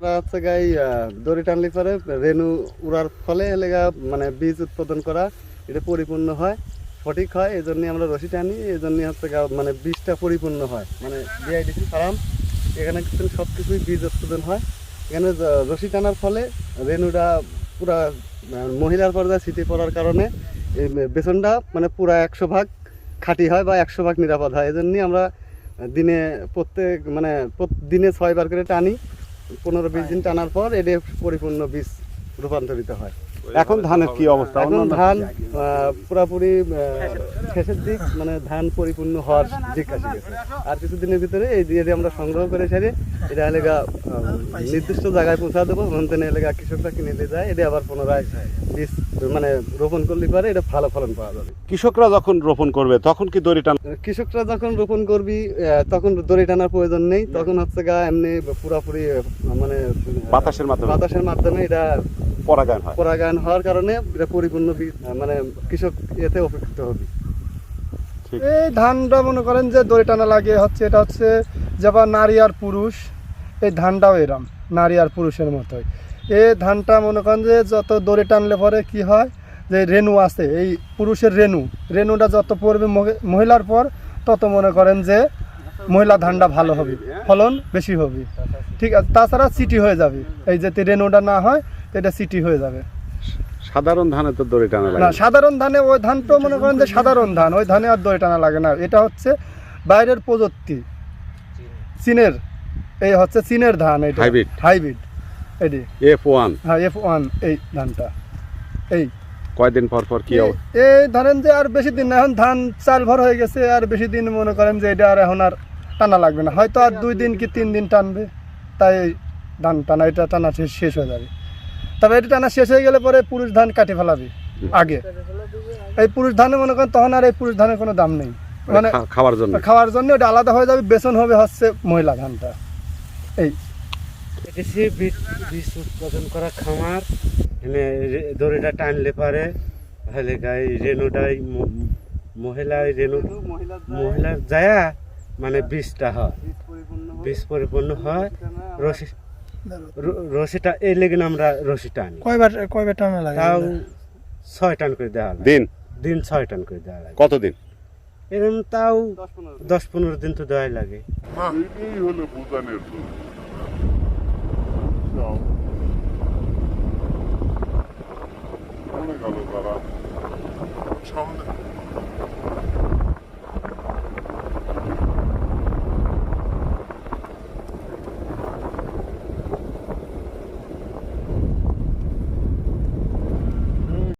হচ্ছে গাই দড়ি টানলি পরে রেনু উড়ার ফলে এলাকা মানে বীজ উৎপাদন করা এটা পরিপূর্ণ হয়, সঠিক হয় এই জন্যই আমরা রশি টানি এই জন্যই হচ্ছে মানে বীজটা পরিপূর্ণ হয়। মানে বিআইডিসি ফার্ম, এখানে কিন্তু সব কিছুই বীজ উৎপাদন হয়। এখানে রশি টানার ফলে রেনুটা পুরা মহিলার পর্যায়ে ছিটে পড়ার কারণে এই বেসনটা মানে পুরা একশো ভাগ খাঁটি হয় বা একশো ভাগ নিরাপদ হয়। এই জন্যই আমরা দিনে প্রত্যেক মানে দিনে ছয়বার করে টানি। পনেরো বিশ দিন টানার পর এদের পরিপূর্ণ বীজ রূপান্তরিত হয়। এখন ধানের কি অবস্থা? এখন ধান পুরাপুরি শেষের দিক মানে ধান পরিপূর্ণ হওয়ার দিক আসে গেছে আর কিছুদিনের ভিতরে এই দিয়ে আমরা সংগ্রহ করে সারি এটা এলাকা নির্দিষ্ট জায়গায় পৌঁছা দেবো। মন্তেন এলাকা কৃষকরা কিনে নিয়ে যায় এটা আবার পুনরায় বীজ মানে রোপণ করলে পারে এটা ভালো ফলন পাওয়া যাবে। কৃষকরা যখন রোপণ করবে তখন কি দড়ি টান কৃষকরা যখন রোপণ করবি তখন দড়ি টানার প্রয়োজন নেই। তখন হচ্ছে গা এমনি পুরাপুরি মানে বাতাসের মাধ্যমে। বাতাসের মাধ্যমে এটা পরাগায়ন হয়। পরাগায়ন হওয়ার কারণে এটা পরিপূর্ণ মানে কৃষক এতে উপকৃত হবে। এই ধানটা মনে করেন যে দড়ি টানা লাগে হচ্ছে এটা হচ্ছে যেমন নারী আর পুরুষ এই ধানটাও এরম নারী আর পুরুষের মতোই। এই ধানটা মনে করেন যে যত দড়ি টানলে পরে কি হয় যে রেণু আছে এই পুরুষের রেণু রেণুটা যত পড়বে মহি- মহিলার পর তত মনে করেন যে মহিলা ধানটা ভালো হবে ফলন বেশি হবে। ঠিক আছে তাছাড়া সিটি হয়ে যাবে এই যাতে রেণুটা না হয় এটা সিটি হয়ে যাবে। সাধারণ ধানে তো দড়ি টানা লাগে না। সাধারণ ধানে ওই ধান তো মনে করেন যে সাধারণ ধান ওই ধানে আর দড়ি টানা লাগে না। এটা হচ্ছে বাইরের প্রযুক্তি চীনের। এই হচ্ছে চীনের ধান এটা। Hybrid? হাইব্রিড। এটি। এফ ওয়ান হ্যাঁ এফ ওয়ান এই ধানটা। এই। কয়দিন পর পর কি এই- ধরেন যে আর বেশি দিন না এখন ধান চাল ভর হয়ে গেছে আর বেশি দিন মনে করেন যে এটা আর এখন আর টানা লাগবে না। হয়তো আর দুই দিন কি তিন দিন টানবে তাই এই ধান টানা এটা টানা শেষ হয়ে যাবে। তবে এটা টানা শেষ হয়ে গেলে পরে পুরুষ ধান কাটে ফেলাবে আগে। এই পুরুষ ধানে মনে করেন তখন আর এই পুরুষ ধানের কোনো দাম নেই। মানে খাওয়ার জন্য। খাওয়ার জন্য ওটা আলাদা হয়ে যাবে বেসন হবে হচ্ছে মহিলা ধানটা। এই। কৃষি বীজ উৎপাদন করা খামার। এনে দড়িটা টানলে পারে। তাহলে গাই রেণুটাই মহিলা রেণু মহিলার যায়া মানে বীজটা হয়। বীজ পরিপূর্ণ হয়। রশি র- রশিটা এই লেগে আমরা রশি টানি। কয়বার কয়বার টানা লাগে? তাও ছয় টান করে দেওয়া লাগে। দিন? দিন ছয় টান করে দেওয়া লাগে। কতদিন এরকম তাও দশ পনেরো দিন। তো দেওয়াই লাগে। হলো ভুটানের তারা। সামনে।